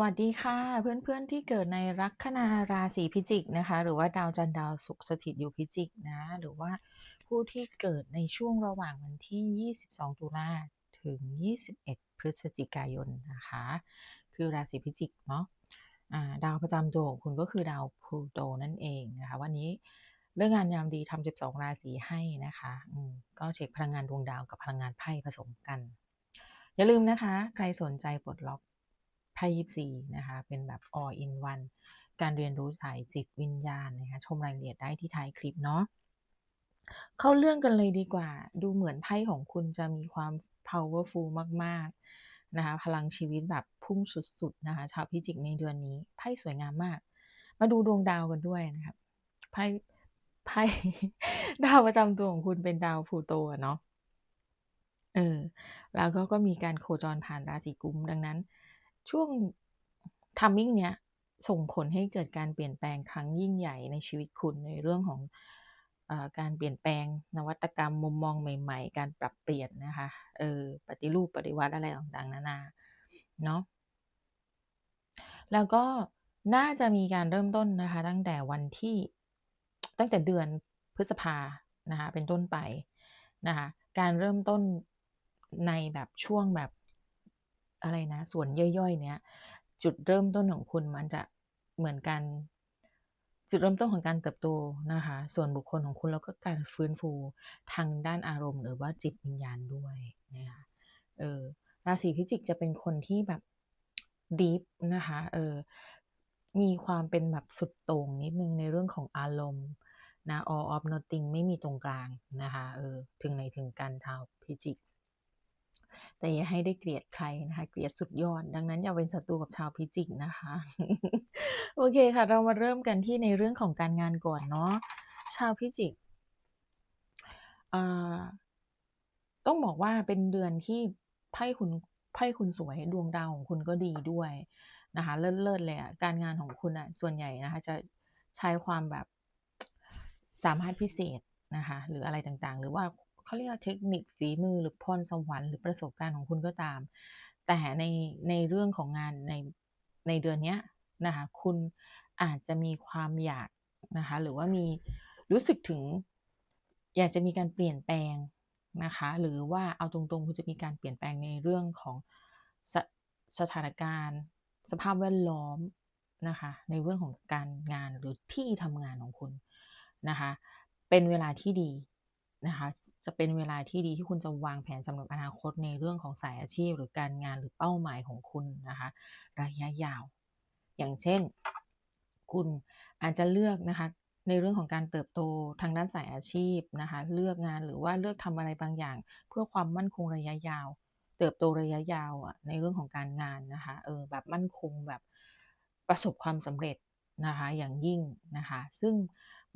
สวัสดีค่ะ เพื่อนๆที่เกิดในลัคนาราศีพิจิกนะคะ หรือว่าดาวจันทร์ดาวศุกร์สถิตอยู่พิจิกนะหรือว่าผู้ที่เกิดในช่วงระหว่างวันที่ 22 ตุลาถึง 21 พฤศจิกายนนะคะ คือราศีพิจิกเนาะอ่าดาวประจำตัวของคุณก็คือดาวพลูโตนั่นเองนะคะ วันนี้เรื่องงานยามดีทำ12 ราศีให้นะคะก็เช็คพลังงานดวงดาวกับพลังงานไพ่ผสมกัน อย่าลืมนะคะ ใครสนใจปลดล็อก ไพ่ยิปซีนะคะ เป็นแบบ all in one การเรียนรู้สายจิตวิญญาณนะคะ ชมรายละเอียดได้ที่ท้ายคลิปเนาะ เข้าเรื่องกันเลยดีกว่า ดูเหมือนไพ่ของคุณจะมีความ powerful มากๆนะคะ พลังชีวิตแบบพุ่งสุดๆนะคะ ชาวพิจิกในเดือนนี้ ไพ่สวยงามมาก มาดูดวงดาวกันด้วยนะครับ ไพ่ไพ่ดาวประจำตัวของคุณเป็นดาวพลูโตเนาะเออแล้วก็ก็มีการโคจรผ่านราศีกุม ดังนั้น ช่วง timing เนี้ยส่งผลให้เกิดการเปลี่ยนแปลงครั้งยิ่งใหญ่ในชีวิตคุณในเรื่องของอการเปลี่ยนแปลงนวัตกรรมมุมมองใหม่ ๆ การปรับเปลี่ยนนะคะเออปฏิรูปปฏิวัติอะไรต่างๆนานาเนาะแล้วก็น่าจะมีการเริ่มต้นนะคะ ตั้งแต่วันที่ตั้งแต่เดือนพฤษภานะคะเป็นต้นไปนะคะการเริ่มต้นในแบบช่วงแบบ อะไรนะส่วนย่อยๆ เนี้ยจุดเริ่มต้นของคุณมันจะเหมือนกัน จุดเริ่มต้นของการเติบโตนะคะ ส่วนบุคคลของคุณแล้วก็การฟื้นฟูทางด้านอารมณ์ หรือว่าจิตวิญญาณด้วยนะคะเออราศีพิจิกจะเป็นคนที่แบบดีปนะคะเออมีความเป็นแบบสุดโต่งนิดนึงในเรื่องของอารมณ์นะ all of nothing ไม่มีตรงกลางนะคะเออถึงไหนถึงกันชาวพิจิก แต่อย่าให้ได้เกลียดใครนะคะ เกลียดสุดยอด ดังนั้นอย่าเป็นศัตรูกับชาวพิจิกนะคะ โอเคค่ะ เรามาเริ่มกันที่ในเรื่องของการงานก่อนเนาะ ชาวพิจิกต้องบอกว่าเป็นเดือนที่ไพ่คุณไพ่คุณสวยดวงดาวของคุณก็ดีด้วยนะคะ เลิศๆเลยอะการงานของคุณน่ะส่วนใหญ่นะคะ จะใช้ความแบบสามารถพิเศษนะคะ หรืออะไรต่างๆ หรือว่า เขาเรียกเทคนิคฝีมือหรือพรสวรรค์หรือประสบการณ์ของคุณก็ตาม แต่ในในเรื่องของงานในในเดือนนี้นะคะคุณอาจจะมีความอยากนะคะหรือว่ามีรู้สึกถึงอยากจะมีการเปลี่ยนแปลงนะคะหรือว่าเอาตรงๆคุณจะมีการเปลี่ยนแปลงในเรื่องของสสถานการณ์ สภาพแวดล้อมนะคะในเรื่องของการงานหรือที่ทำงานของคุณนะคะเป็นเวลาที่ดีนะคะ จะเป็นเวลาที่ดีที่คุณจะวางแผนสำหรับอนาคตในเรื่องของสายอาชีพ หรือการงานหรือเป้าหมายของคุณนะคะ ระยะยาว อย่างเช่น คุณอาจจะเลือกนะคะในเรื่องของการเติบโตทางด้านสายอาชีพนะคะเลือกงานหรือว่าเลือกทำอะไรบางอย่าง เพื่อความมั่นคงระยะยาว เติบโตระยะยาวอะในเรื่องของการงานนะคะเออแบบมั่นคงแบบประสบความสำเร็จนะคะอย่างยิ่งนะคะ ซึ่ง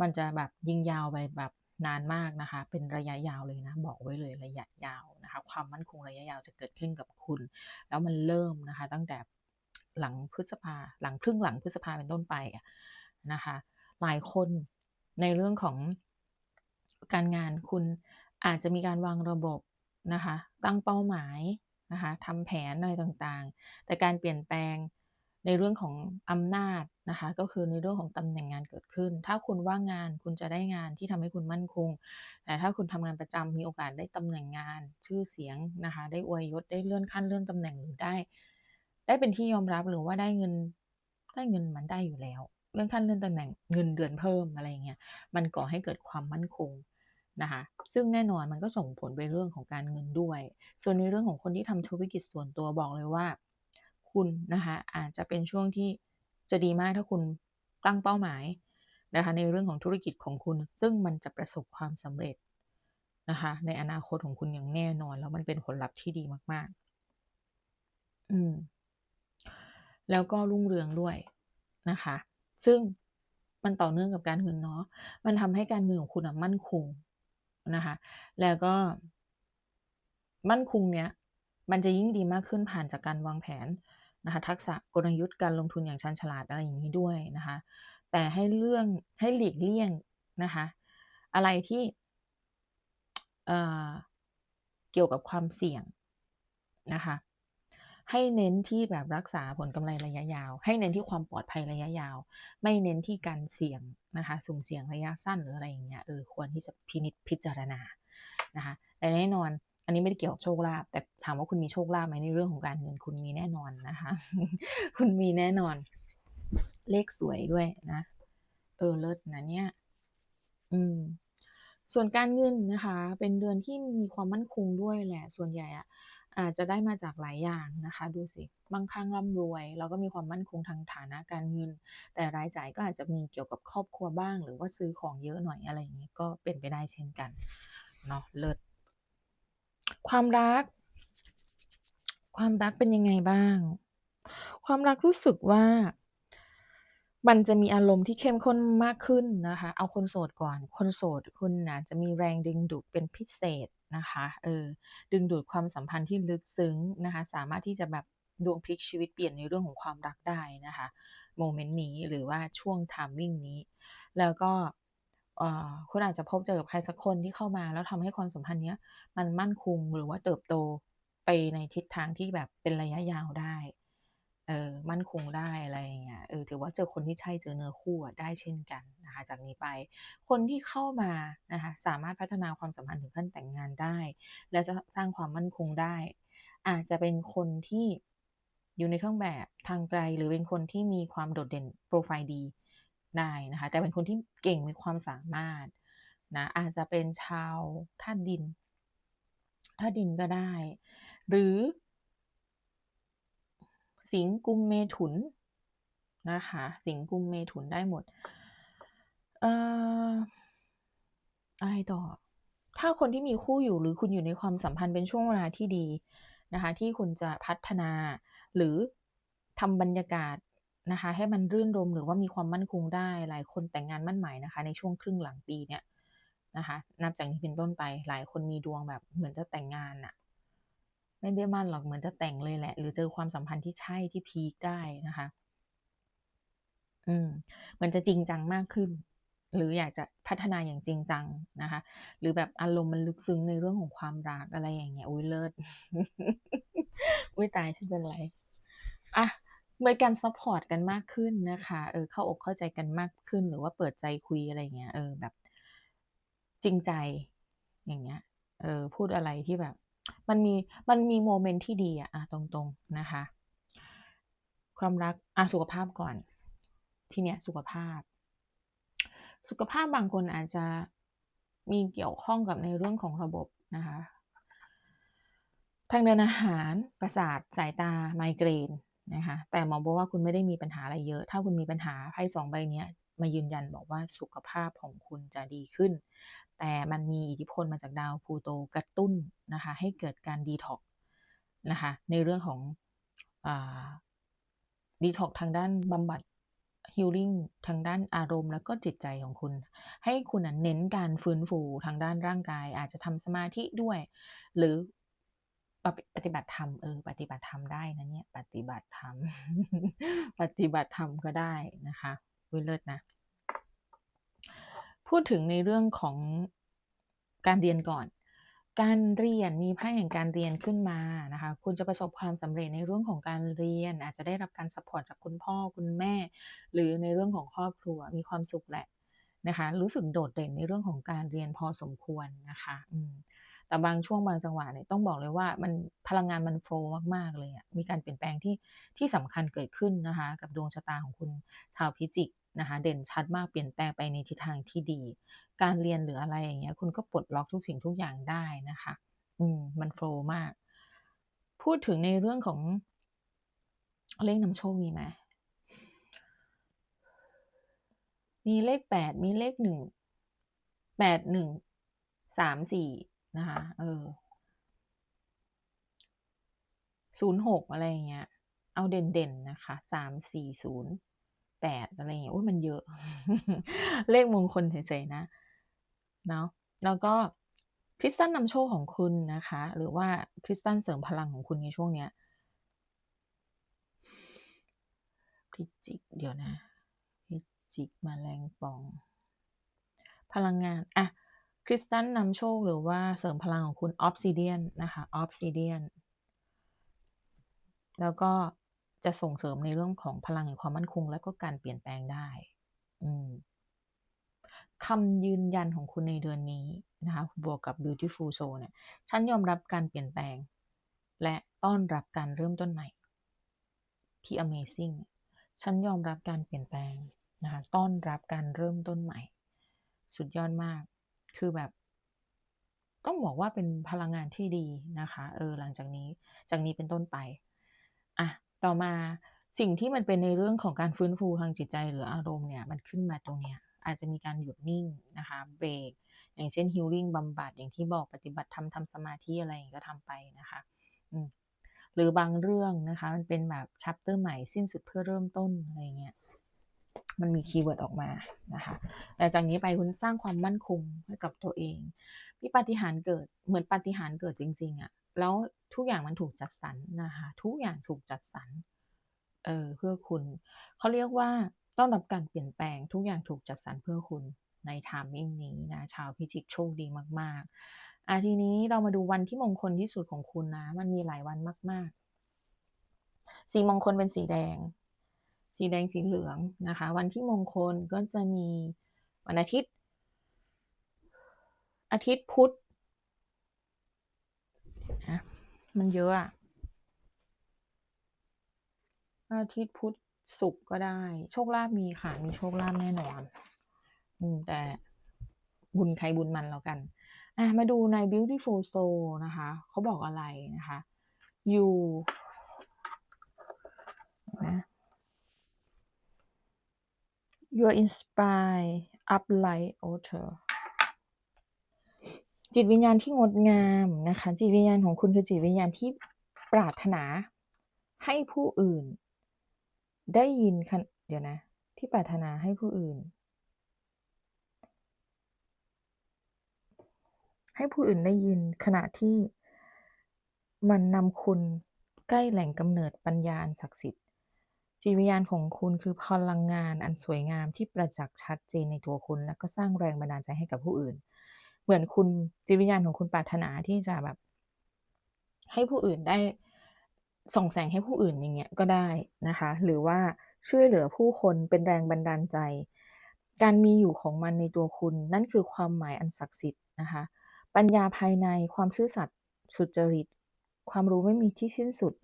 มันจะแบบยิงยาวไปแบบ นานมากนะคะ เป็นระยะยาวเลยนะ บอกไว้เลยระยะยาวนะคะ ความมั่นคงระยะยาวจะเกิดขึ้นกับคุณ แล้วมันเริ่มนะคะ ตั้งแต่หลังพฤษภา หลังครึ่งหลังพฤษภาเป็นต้นไปนะคะ หลายคนในเรื่องของการงานคุณอาจจะมีการวางระบบนะคะ ตั้งเป้าหมายนะคะทำแผนอะไรต่างๆ แต่การเปลี่ยนแปลง ในเรื่องของอำนาจนะคะ ก็คือในเรื่องของตำแหน่งงานเกิดขึ้น ถ้าคุณว่างงานคุณจะได้งานที่ทำให้คุณมั่นคง แต่ถ้าคุณทำงานประจำมีโอกาสได้ตำแหน่งงาน ชื่อเสียงนะคะ ได้อวยยศได้เลื่อนขั้นเลื่อนตำแหน่งหรือได้ ได้เป็นที่ยอมรับหรือว่าได้เงินได้เงินมันได้อยู่แล้วเลื่อนขั้นเลื่อนตำแหน่งเงินเดือนเพิ่มอะไรเงี้ยมันก่อให้เกิดความมั่นคงนะคะ ซึ่งแน่นอนมันก็ส่งผลไปเรื่องของการเงินด้วย ส่วนในเรื่องของคนที่ทำธุรกิจส่วนตัวบอกเลยว่า คุณนะคะอาจจะเป็นช่วงที่จะดีมากถ้าคุณตั้งเป้าหมายนะคะในเรื่องของธุรกิจของคุณ ซึ่งมันจะประสบความสำเร็จนะคะในอนาคตของคุณอย่างแน่นอน แล้วมันเป็นผลลัพธ์ที่ดีมาก ๆ อืมแล้วก็รุ่งเรืองด้วยนะคะ ซึ่งมันต่อเนื่องกับการเงินเนาะมันทำให้การเงินของคุณมั่นคงนะคะ แล้วก็ มั่นคงเนี้ยมันจะยิ่งดีมากขึ้นผ่านจากการวางแผน นะคะทักษะกลยุทธ์การลงทุนอย่างชาญฉลาดอะไรอย่างงี้ด้วยนะคะแต่ให้เรื่องให้หลีกเลี่ยงนะคะอะไรที่เเกี่ยวกับความเสี่ยงนะคะให้เน้นที่แบบรักษาผลกำไรระยะยาว ให้เน้นที่ความปลอดภัยระยะยาว ไม่เน้นที่การเสี่ยงนะคะสุ่มเสี่ยงระยะสั้นหรืออะไรอย่างเงี้ยเออควรที่จะพินิจพิจารณานะคะแต่แน่นอน อันนี้ไม่ได้เกี่ยวกับโชคลาภแต่ถามว่าคุณมีโชคลาภไหมในเรื่องของการเงินคุณมีแน่นอนนะคะ คุณมีแน่นอน เลขสวยด้วยนะ เออเลิศนะเนี่ย อืม ส่วนการเงินนะคะ เป็นเดือนที่มีความมั่นคงด้วยแหละ ส่วนใหญ่อะอาจจะได้มาจากหลายอย่างนะคะ ดูสิมั่งคั่งร่ำรวย แล้วก็มีความมั่นคงทางฐานะการเงิน แต่รายจ่ายก็อาจจะมีเกี่ยวกับครอบครัวบ้าง หรือว่าซื้อของเยอะหน่อยอะไรอย่างนี้ก็เป็นไปได้เช่นกันเนาะเลิศ ความรัก ความรักเป็นยังไงบ้าง ความรักรู้สึกว่า มันจะมีอารมณ์ที่เข้มข้นมากขึ้นนะคะ เอาคนโสดก่อน คนโสดคุณน่ะจะมีแรงดึงดูดเป็นพิเศษนะคะ เออ ดึงดูดความสัมพันธ์ที่ลึกซึ้งนะคะ สามารถที่จะแบบดวงพลิกชีวิตเปลี่ยนในเรื่องของความรักได้นะคะ โมเมนต์นี้หรือว่าช่วงไทมิ่งนี้ แล้วก็ คุณอาจจะพบเจอกับใครสักคนที่เข้ามา แล้วทำให้ความสัมพันธ์เนี้ย มันมั่นคงหรือว่าเติบโตไปในทิศทางที่แบบเป็นระยะยาวได้ เออมั่นคงได้อะไรอย่างเงี้ยเออถือว่าเจอคนที่ใช่เจอเนื้อคู่ได้เช่นกันนะคะจากนี้ไป คนที่เข้ามานะคะสามารถพัฒนาความสัมพันธ์ถึงขั้นแต่งงานได้ และจะสร้างความมั่นคงได้ อาจจะเป็นคนที่อยู่ในเครื่องแบบทางไกล หรือเป็นคนที่มีความโดดเด่นโปรไฟล์ดี ได้นะคะ แต่เป็นคนที่เก่งมีความสามารถนะอาจจะเป็นชาวธาตุดินธาตุดินก็ได้ หรือ สิงกุมเมถุนนะคะ สิงกุมเมถุนได้หมดเอ่ออะไรต่อ ถ้าคนที่มีคู่อยู่หรือคุณอยู่ในความสัมพันธ์เป็นช่วงเวลาที่ดีนะคะ ที่คุณจะพัฒนาหรือทำบรรยากาศ นะคะ ให้มันรื่นรมหรือว่ามีความมั่นคงได้ หลายคนแต่งงานมั่นหมายนะคะ ในช่วงครึ่งหลังปีเนี้ยนะคะ นับจากนี้เป็นต้นไป หลายคนมีดวงแบบเหมือนจะแต่งงานน่ะไม่ได้มั่นหรอกเหมือนจะแต่งเลยแหละ หรือเจอความสัมพันธ์ที่ใช่ที่พีกได้นะคะ อืมเหมือนจะจริงจังมากขึ้น หรืออยากจะพัฒนาอย่างจริงจังนะคะ หรือแบบอารมณ์มันลึกซึ้งในเรื่องของความรักอะไรอย่างเงี้ย อุ๊ยเลิศ อุ๊ยตายฉันเป็นไรอะ มีการซัปพอร์ตกันมากขึ้นนะคะ เออ เข้าอกเข้าใจกันมากขึ้น หรือว่าเปิดใจคุยอะไรเงี้ย เออ แบบ จริงใจ อย่างเงี้ย เออ พูดอะไรที่แบบ มันมี มันมีโมเมนต์ที่ดีอะอะตรงๆ นะคะ ความรักอะสุขภาพก่อน ทีเนี้ยสุขภาพ สุขภาพบางคนอาจจะมีเกี่ยวข้องกับในเรื่องของระบบนะคะ ทางเดินอาหาร ประสาท สายตา ไมเกรน นะคะแต่หมอบอกว่าคุณไม่ได้มีปัญหาอะไรเยอะ ถ้าคุณมีปัญหาไพ่2ใบเนี้ยมายืนยันบอกว่าสุขภาพของคุณจะดีขึ้น แต่มันมีอิทธิพลมาจากดาวพูโตกระตุ้นนะคะให้เกิดการดีท็อกนะคะในเรื่องของอดีท็อกทางด้านบำบัด healing ทางด้านอารมณ์แล้วก็จิตใจของคุณ ให้คุณเน้นการฟื้นฟูทางด้านร่างกาย อาจจะทำสมาธิด้วย หรือ ปฏิบัติธรรมเออปฏิบัติธรรมได้นะเนี่ย ปฏิบัติธรรมปฏิบัติธรรมก็ได้นะคะอุ๊ยเลิศนะ พูดถึงในเรื่องของการเรียนก่อน การเรียนมีไพ่แห่งการเรียนขึ้นมานะคะ คุณจะประสบความสำเร็จในเรื่องของการเรียน อาจจะได้รับการซัปอร์ตจากคุณพ่อคุณแม่ หรือในเรื่องของครอบครัวมีความสุขแหละนะคะ รู้สึกโดดเด่นในเรื่องของการเรียนพอสมควรนะคะอืม แต่บางช่วงบางจังหวะเนี่ยต้องบอกเลยว่ามันพลังงานมันโฟล์มาก ๆ เลยอะมีการเปลี่ยนแปลงที่ที่สำคัญเกิดขึ้นนะคะ กับดวงชะตาของคุณชาวพิจิกนะคะ เด่นชัดมากเปลี่ยนแปลงไปในทิศทางที่ดี การเรียนหรืออะไรอย่างเงี้ย คุณก็ปลดล็อกทุกสิ่งทุกอย่างได้นะคะ อืมมันโฟล์มาก พูดถึงในเรื่องของเลขนำโชคมีไหม?มีเลข8มีเลข1 8 1 3 4น นะคะเออ06อะไรอย่างเงี้ย เอาเด่นๆนะคะ3 4 0 8อะไรอย่างเงี้ยอุ๊ยมันเยอะ เลขมงคลเฉยๆนะเนาะแล้วก็คริสตัลนำโชคของคุณนะคะ หรือว่าคริสตัลเสริมพลังของคุณในช่วงเนี้ยพิจิกเดี๋ยวนะพิจิกแมลงป่อง พลังงานอะ คริสตัลนำโชคหรือว่าเสริมพลังของคุณ Obsidian นนะคะ Obsidian แล้วก็จะส่งเสริมในเรื่องของพลังแห่งความมั่นคง และก็การเปลี่ยนแปลงได้อืคำยืนยันของคุณในเดือนนี้นะคะบวกกับ beautiful soul เนี่ยฉันยอมรับการเปลี่ยนแปลง และต้อนรับการเริ่มต้นใหม่ ที่ amazing ฉันยอมรับการเปลี่ยนแปลงนะคะต้อนรับการเริ่มต้นใหม่ สุดยอดมาก คือแบบต้องบอกว่าเป็นพลังงานที่ดีนะคะเออหลังจากนี้จากนี้เป็นต้นไปอะต่อมาสิ่งที่มันเป็นในเรื่องของการฟื้นฟูทางจิตใจหรืออารมณ์เนี่ยมันขึ้นมาตรงเนี้ยอาจจะมีการหยุดนิ่งนะคะเบรกอย่างเช่นฮิลลิ่งบำบัดอย่างที่บอกปฏิบัติธรรมทำสมาธิอะไรอย่างนี้ก็ทำไปนะคะหรือบางเรื่องนะคะมันเป็นแบบชัปเตอร์ใหม่สิ้นสุดเพื่อเริ่มต้นอะไรเงี้ย มันมีคีย์เวิร์ดออกมานะคะแต่จากนี้ไปคุณสร้างความมั่นคงให้กับตัวเอง มีปาฏิหาริย์เกิดเหมือนปาฏิหาริย์เกิดจริง ๆอะ่ะแล้วทุกอย่างมันถูกจัดสรรนะคะทุกอย่างถูกจัดสรรเออเพื่อคุณ เขาเรียกว่าต้องรับการเปลี่ยนแปลงทุกอย่างถูกจัดสรรเพื่อคุณในไทมิ่งนี้นะชาวพิจิกโชคดีมากๆอะทีนี้เรามาดูวันที่มงคลที่สุดของคุณนะ มันมีหลายวันมาก ๆ สีมงคลเป็นสีแดง สีแดงสีเหลืองนะคะ วันที่มงคลก็จะมีวันอาทิตย์ อาทิตย์พุธนะมันเยอะอะอาทิตย์พุธศุกร์ก็ได้ โชคลาภมีค่ะ มีโชคลาภแน่นอน อืม แต่บุญใครบุญมันแล้วกัน อะ มาดูใน beautiful soul นะคะ เขาบอกอะไรนะคะ you นะ you are inspired up light altar จิตวิญญาณที่งดงามนะคะ จิตวิญญาณของคุณคือจิตวิญญาณที่ปรารถนาให้ผู้อื่น ได้ยินคันเดี๋ยวนะ ที่ปรารถนาให้ผู้อื่น ให้ผู้อื่นได้ยินขณะที่มันนำคุณใกล้แหล่งกำเนิดปัญญาอันศักดิ์สิทธิ์ จิตวิญญาณของคุณคือพลังงานอันสวยงามที่ประจักษ์ชัดเจนในตัวคุณ และก็สร้างแรงบันดาลใจให้กับผู้อื่น เหมือนคุณจิตวิญญาณของคุณปรารถนาที่จะแบบ ให้ผู้อื่นได้ส่องแสงให้ผู้อื่นอย่างเงี้ยก็ได้นะคะ หรือว่าช่วยเหลือผู้คนเป็นแรงบันดาลใจ การมีอยู่ของมันในตัวคุณ นั่นคือความหมายอันศักดิ์สิทธิ์นะคะ ปัญญาภายในความซื่อสัตย์สุจริต ความรู้ไม่มีที่สิ้นสุด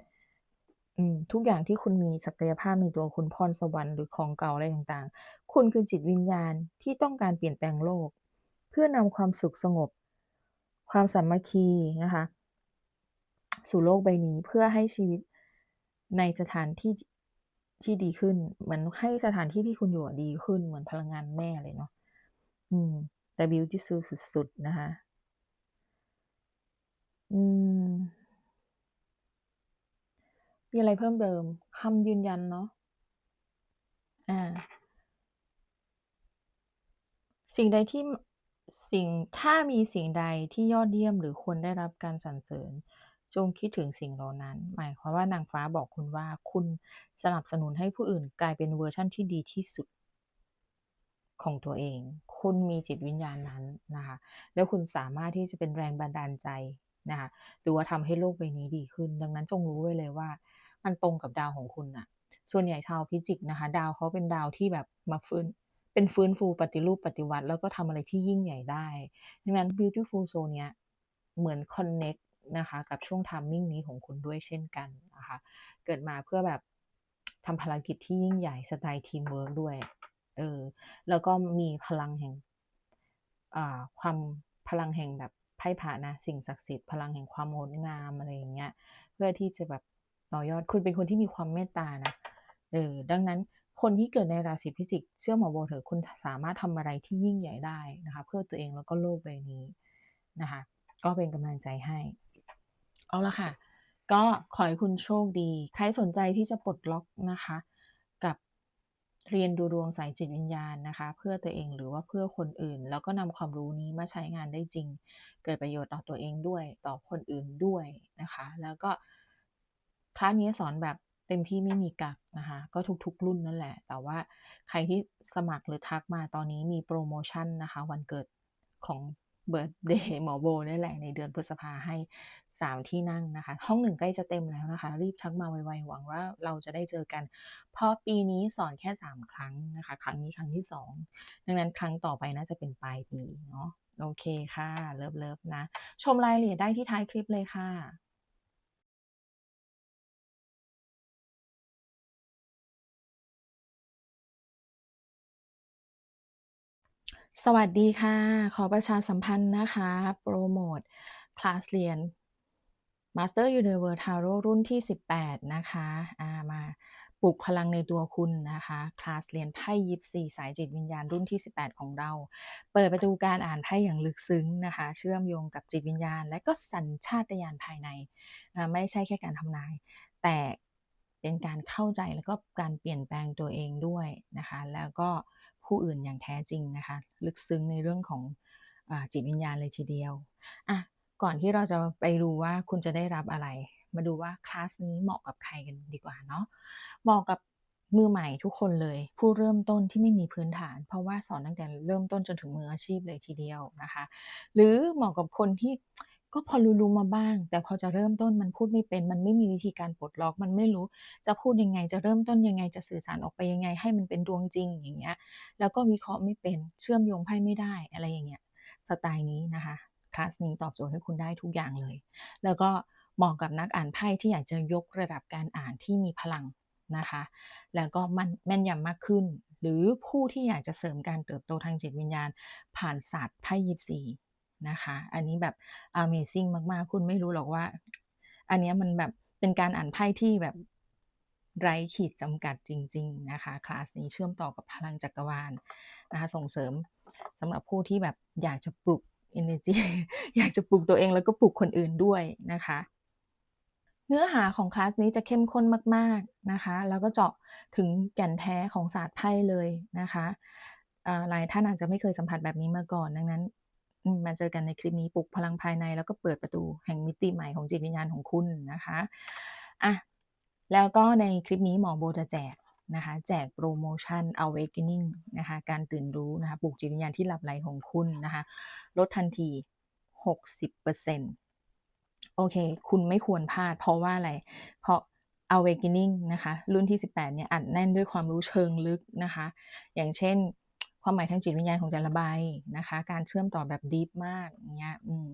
ทุกอย่างที่คุณมีศักยภาพในตัวคุณ พรสวรรค์หรือของเก่าอะไรต่าง ๆ คุณคือจิตวิญญาณที่ต้องการเปลี่ยนแปลงโลก เพื่อนำความสุขสงบ ความสามัคคีนะคะ สู่โลกใบนี้เพื่อให้ชีวิตในสถานที่ที่ดีขึ้น เหมือนให้สถานที่ที่คุณอยู่ดีขึ้นเหมือนพลังงานแม่เลยเนาะอืม แต่บิวตี้ซูสุดๆนะคะ อืม มีอะไรเพิ่มเติมคำยืนยันเนาะอ่า สิ่งใดที่สิ่งถ้ามีสิ่งใดที่ยอดเยี่ยมหรือควรได้รับการสรรเสริญ จงคิดถึงสิ่งเหล่านั้น หมายความว่านางฟ้าบอกคุณว่าคุณสนับสนุนให้ผู้อื่นกลายเป็นเวอร์ชั่นที่ดีที่สุดของตัวเอง คุณมีจิตวิญญาณนั้นนะคะ แล้วคุณสามารถที่จะเป็นแรงบันดาลใจนะคะ หรือว่าทำให้โลกใบนี้ดีขึ้น ดังนั้นจงรู้ไว้เลยว่า มันตรงกับดาวของคุณอะส่วนใหญ่ชาวพิจิกนะคะ ดาวเขาเป็นดาวที่แบบมาฟื้น เป็นฟื้นฟูปฏิรูปปฏิวัติ แล้วก็ทำอะไรที่ยิ่งใหญ่ได้ดังนั้น beautiful soul เนี้ยเหมือน connect นะคะกับช่วงทามมิ่งนี้ของคุณด้วยเช่นกันนะคะ เกิดมาเพื่อแบบทำภารกิจที่ยิ่งใหญ่สไตล์ทีมเวิร์กด้วย เออ แล้วก็มีพลังแห่งความพลังแห่งแบบไพ่ผานะ สิ่งศักดิ์สิทธิ์พลังแห่งความงดงามอะไรอย่างเงี้ย เพื่อที่จะแบบ ต่อยอดคุณเป็นคนที่มีความเมตตานะเออดังนั้นคนที่เกิดในราศีพิจิก เชื่อหมอโบเถอะคุณสามารถทำอะไรที่ยิ่งใหญ่ได้นะคะ เพื่อตัวเองแล้วก็โลกใบนี้นะคะ ก็เป็นกำลังใจให้ เอาละค่ะ ก็ขอให้คุณโชคดี ใครสนใจที่จะปลดล็อกนะคะ กับเรียนดูดวงสายจิตวิญญาณนะคะ เพื่อตัวเองหรือว่าเพื่อคนอื่น แล้วก็นำความรู้นี้มาใช้งานได้จริง เกิดประโยชน์ต่อตัวเองด้วยต่อคนอื่นด้วยนะคะ แล้วก็ คลาสนี้สอนแบบเต็มที่ไม่มีกักนะคะ ก็ทุกๆ รุ่นนั่นแหละ แต่ว่าใครที่สมัครหรือทักมาตอนนี้มีโปรโมชั่นนะคะ วันเกิดของเบิร์ดเดย์หมอโบนี่แหละในเดือนพฤษภาให้สามที่นั่งนะคะ ห้องหนึ่งใกล้จะเต็มแล้วนะคะ รีบทักมาไวๆหวังว่าเราจะได้เจอกัน เพราะปีนี้สอนแค่สามครั้งนะคะ ครั้งนี้ครั้งที่สองดังนั้นครั้งต่อไปน่าจะเป็นปลายปีเนาะโอเคค่ะ เลิฟเลิฟนะ ชมรายละเอียดได้ที่ท้ายคลิปเลยค่ะ สวัสดีค่ะ ขอประชาสัมพันธ์นะคะ โปรโมทคลาสเรียน Master Universe Tarot รุ่นที่ 18 นะคะามาปลุกพลังในตัวคุณนะคะ คลาสเรียนไพ่ยิปซีสายจิตวิญญาณรุ่นที่ 18 ของเรา เปิดประตูการอ่านไพ่อย่างลึกซึ้งนะคะ เชื่อมโยงกับจิตวิญญาณ และก็สัญชาตญาณภายในนะไม่ใช่แค่การทำนาย แต่เป็นการเข้าใจแล้วก็การเปลี่ยนแปลงตัวเองด้วยนะคะ แล้วก็ ผู้อื่นอย่างแท้จริงนะคะ ลึกซึ้งในเรื่องของอจิตวิญญาณเลยทีเดียวอะก่อนที่เราจะไปดูว่าคุณจะได้รับอะไร มาดูว่าคลาสนี้เหมาะกับใครกันดีกว่าเนาะเหมาะกับมือใหม่ทุกคนเลย ผู้เริ่มต้นที่ไม่มีพื้นฐาน เพราะว่าสอนตั้งแต่เริ่มต้นจนถึงมืออาชีพเลยทีเดียวนะคะ หรือเหมาะกับคนที่ ก็พอรู้ๆมาบ้าง แต่พอจะเริ่มต้นมันพูดไม่เป็น มันไม่มีวิธีการปลดล็อก มันไม่รู้จะพูดยังไง จะเริ่มต้นยังไง จะสื่อสารออกไปยังไง ให้มันเป็นดวงจริงอย่างเงี้ย แล้วก็วิเคราะห์ไม่เป็น เชื่อมโยงไพ่ไม่ได้ อะไรอย่างเงี้ย สไตล์นี้นะคะ คลาสนี้ตอบโจทย์ให้คุณได้ทุกอย่างเลย แล้วก็เหมาะกับนักอ่านไพ่ที่อยากจะยกระดับการอ่านที่มีพลังนะคะ แล้วก็มันแม่นยำมากขึ้น หรือผู้ที่อยากจะเสริมการเติบโตทางจิตวิญญาณ ผ่านศาสตร์ไพ่ยิปซี นะคะ อันนี้แบบ Amazing มาก ๆ คุณไม่รู้หรอกว่า อันนี้มันแบบเป็นการอ่านไพ่ที่แบบไร้ขีดจำกัดจริง ๆ นะคะ คลาสนี้เชื่อมต่อกับพลังจักรวาลนะคะ ส่งเสริมสำหรับผู้ที่แบบอยากจะปลุก energy อยากจะปลุกตัวเองแล้วก็ปลุกคนอื่นด้วยนะคะ เนื้อหาของคลาสนี้จะเข้มข้นมาก ๆ นะคะ แล้วก็เจาะถึงแก่นแท้ของศาสตร์ไพ่เลยนะคะหลายท่านอาจจะไม่เคยสัมผัสแบบนี้มาก่อน ดังนั้น มาเจอกันในคลิปนี้ปลุกพลังภายใน แล้วก็เปิดประตูแห่งมิติใหม่ของจิตวิญญาณของคุณนะคะอะแล้วก็ในคลิปนี้หมอโบจะแจกนะคะแจกโปรโมชั่น awakening นะคะการตื่นรู้นะคะปลุกจิตวิญญาณที่หลับไหลของคุณนะคะลดทันที 60%โอเค คุณไม่ควรพลาดเพราะว่าอะไร เพราะ awakening นะคะรุ่นที่ 18เนี่ยอัดแน่นด้วยความรู้เชิงลึกนะคะ อย่างเช่น ความหมายทางจิตวิญญาณของแต่ละใบนะคะ การเชื่อมต่อแบบดีฟมากเงี้ยอืม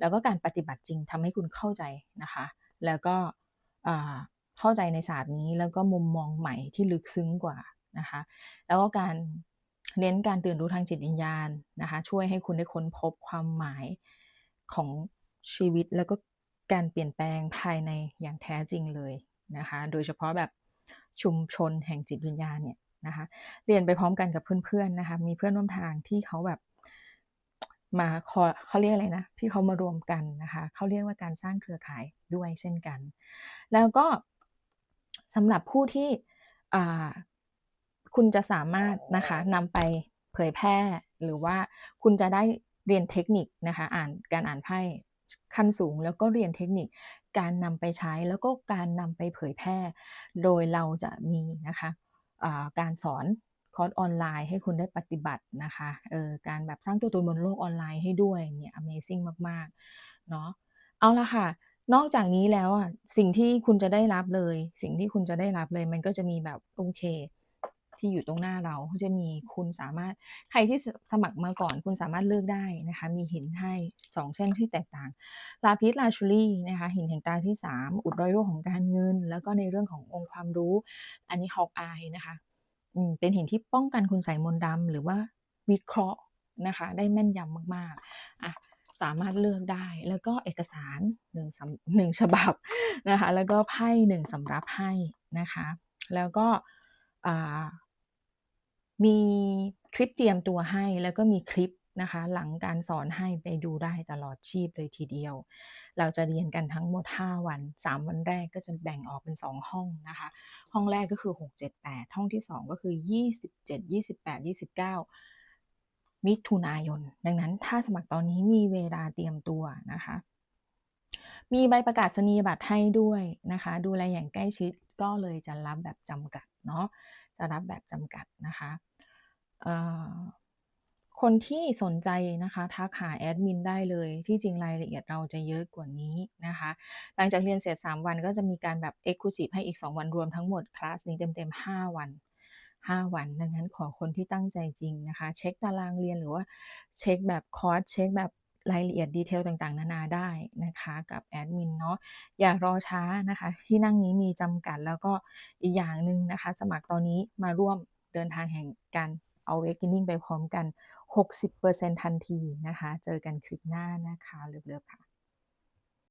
แล้วก็การปฏิบัติจริงทำให้คุณเข้าใจนะคะ แล้วก็เข้าใจในศาสตร์นี้แล้วก็มุมมองใหม่ที่ลึกซึ้งกว่านะคะ แล้วก็การเน้นการตื่นรู้ทางจิตวิญญาณนะคะ ช่วยให้คุณได้ค้นพบความหมายของชีวิตแล้วก็การเปลี่ยนแปลงภายในอย่างแท้จริงเลยนะคะ โดยเฉพาะแบบชุมชนแห่งจิตวิญญาณเนี่ย นะคะ เรียนไปพร้อมกันกับเพื่อนๆนะคะ มีเพื่อนร่วมทางที่เขาแบบมาเขาเรียกอะไรนะที่เขามารวมกันนะคะเขาเรียกว่าการสร้างเครือข่ายด้วยเช่นกัน แล้วก็สำหรับผู้ที่คุณจะสามารถนะคะนำไปเผยแพร่ หรือว่าคุณจะได้เรียนเทคนิคนะคะอ่านการอ่านไพ่ขั้นสูง แล้วก็เรียนเทคนิคการนำไปใช้แล้วก็การนำไปเผยแพร่ โดยเราจะมีนะคะ การสอนคอร์สออนไลน์ให้คุณได้ปฏิบัตินะคะเออการแบบสร้างตัวตนบนโลกออนไลน์ให้ด้วยเนี่ย Amazing มากๆเนาะเอาละค่ะ นอกจากนี้แล้วอะสิ่งที่คุณจะได้รับเลย สิ่งที่คุณจะได้รับเลย มันก็จะมีแบบโอเค ที่อยู่ตรงหน้าเราจะมีคุณสามารถใครที่สมัครมาก่อนคุณสามารถเลือกได้นะคะมีหินให้สองเส้นที่แตกต่างลาพิสลาชูรี่นะคะหินแห่งตาที่สามอุดรอยรั่วของการเงิน แล้วก็ในเรื่องขององค์ความรู้ อันนี้ฮอกอายนะคะอืมเป็นหินที่ป้องกันคุณใส่มนดำหรือว่าวิเคราะห์นะคะได้แม่นยำมากๆอะสามารถเลือกได้แล้วก็เอกสารหนึ่งหนึ่งฉบับนะคะแล้วก็ไพ่หนึ่งสำรับให้นะคะ แล้วก็ มีคลิปเตรียมตัวให้แล้วก็มีคลิปนะคะ หลังการสอนให้ไปดูได้ตลอดชีพเลยทีเดียว เราจะเรียนกันทั้งหมด 5 วัน 3 วันแรกก็จะแบ่งออกเป็น 2 ห้องนะคะ ห้องแรกก็คือ 6 7 8 ห้องที่ 2 ก็คือ 27 28 29 มิถุนายน ดังนั้นถ้าสมัครตอนนี้มีเวลาเตรียมตัวนะคะ มีใบประกาศนียบัตรให้ด้วยนะคะ ดูแลอย่างใกล้ชิดก็เลยจะรับแบบจำกัดเนาะจะรับแบบจำกัดนะคะคนที่สนใจนะคะทักหาแอดมินได้เลย ที่จริงรายละเอียดเราจะเยอะกว่านี้นะคะ หลังจากเรียนเสร็จ 3 วันก็จะมีการแบบเอกลูซีฟให้อีก 2 วันรวมทั้งหมด คลาสนี้เต็มๆ 5 วัน 5 วัน ดังนั้นขอคนที่ตั้งใจจริงนะคะ เช็กตารางเรียนหรือว่าเช็กแบบคอร์สเช็กแบบ รายละเอียดดีเทลต่างๆ นานาได้นะคะกับแอดมินเนาะอย่ารอช้านะคะ ที่นั่งนี้มีจำกัดแล้วก็อีกอย่างหนึ่งนะคะ สมัครตอนนี้มาร่วมเดินทางแห่งการ awakening ไปพร้อมกัน 60%ทันทีนะคะ เจอกันคลิปหน้านะคะเลิฟๆค่ะ